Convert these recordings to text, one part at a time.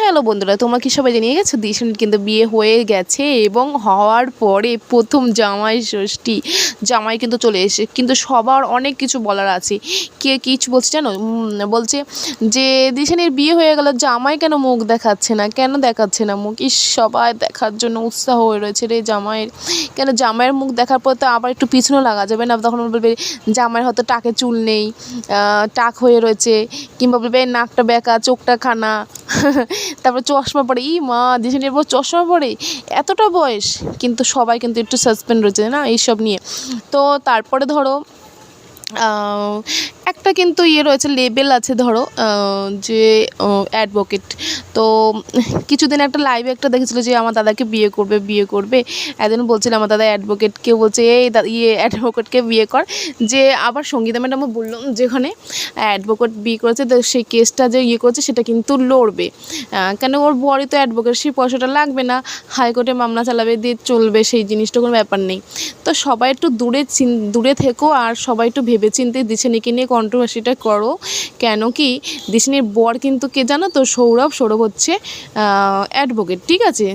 Hello বন্ধুরা, তোমরা কি সবাই জানিয়ে গেছো? দিশানের কিন্তু বিয়ে হয়ে গেছে এবং হওয়ার পরে প্রথম জামাই ষষ্ঠী, জামাই কিন্তু চলে এসে কিন্তু সবার অনেক কিছু বলার আছে। কে কিছু বলছে জানো? বলছে যে, দিশানের বিয়ে হয়ে গেল, জামাই কেন মুখ দেখাচ্ছে না? কেন দেখাচ্ছে না মুখ? সবাই দেখার জন্য উৎসাহ হয়ে রয়েছে রে জামাইয়ের। কেন জামাইয়ের মুখ দেখার পর তো আবার একটু পিছনে লাগা যাবে না? তখন বলবে, জামাইয়ের হয়তো টাকে চুল নেই টাক হয়ে রয়েছে। কিংবা বলবে নাকটা বেঁকা, চোখটা খানা। তারপর চশমা পরে, ই মা দিশানির বউ চশমা পরে, এতটা বয়স। কিন্তু সবাই কিন্তু একটু সাসপেন্ড রয়েছে না? এইসব নিয়ে। তো তারপরে ধরো একটা কিন্তু ইয়ে রয়েছে লেবেল আছে ধরো যে অ্যাডভোকেট তো কিছুদিন একটা লাইভে একটা দেখেছিলো যে আমার দাদাকে বিয়ে করবে বিয়ে করবে। একদিন বলছিল, আমার দাদা অ্যাডভোকেটকে বলছে, এই ইয়ে অ্যাডভোকেটকে বিয়ে কর। যে আবার সঙ্গীতা ম্যাডামও বলল যেখানে অ্যাডভোকেট বিয়ে করেছে, তো সেই কেসটা যে ইয়ে করেছে, সেটা কিন্তু লড়বে। কেন ওর বরই তো অ্যাডভোকেট সেই পয়সাটা লাগবে না। হাইকোর্টে মামলা চালাবে, দিয়ে চলবে, সেই জিনিসটা কোনো ব্যাপার নেই। তো সবাই একটু দূরে দূরে থেকো, আর সবাই একটু ভেবে চিন্তে দিশানিকে নিয়ে কন্ট্রোভার্সিটা করো। কেন কি দিশানির বর কিন্তু কে জানো তো? সৌরভ। সৌরভ হচ্ছে অ্যাডভোকেট ঠিক আছে?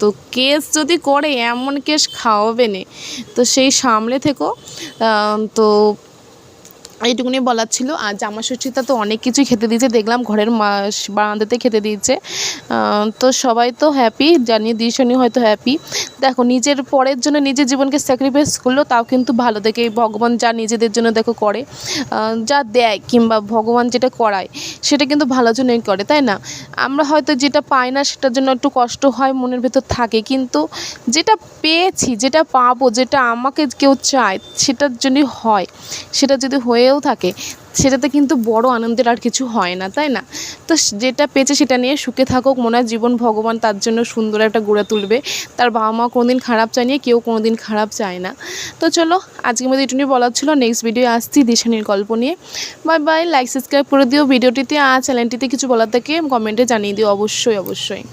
তো কেস যদি করে, এমন কেস খাওয়াবে না। তো সেই সামলে থেকো। তো এইটুকুনি বলার ছিল। আর জামা তো অনেক কিছুই খেতে দিয়েছে। দেখলাম ঘরের মাস বারান্দাতে খেতে দিয়েছে। তো সবাই তো হ্যাপি জানিয়ে দিশনি হয়তো হ্যাপি দেখো, নিজের পরের জন্য নিজের জীবনকে স্যাক্রিফাইস করল, তাও কিন্তু ভালো। দেখে ভগবান যা নিজেদের জন্য দেখো করে যা দেয় কিংবা ভগবান যেটা করায়, সেটা কিন্তু ভালোর জন্যই করে, তাই না? আমরা হয়তো যেটা পাই না, সেটার জন্য একটু কষ্ট হয়, মনের ভেতর থাকে। কিন্তু যেটা পেয়েছি, যেটা পাবো, যেটা আমাকে কেউ চায়, সেটার জন্যই হয়। সেটা যদি হয়েও থাকে, সেটাতে কিন্তু বড় আনন্দের আর কিছু হয় না, তাই না? তো যেটা পেয়েছে সেটা নিয়ে সুখে থাকুক, মনে হয় জীবন ভগবান তার জন্য সুন্দর একটা গড়ে তুলবে। তার বাবা মা কোনোদিন খারাপ চায় নিয়ে কেউ কোনোদিন খারাপ চায় না। তো চলো, আজকের মধ্যে এটুকুনি বলার ছিল নেক্সট ভিডিও আসছি দিশানির গল্প নিয়ে। বাই বাই লাইক সাবস্ক্রাইব করে দিও। ভিডিওটিতে আর চ্যানেলটিতে কিছু বলার থাকে কমেন্টে জানিয়ে দিও। অবশ্যই অবশ্যই।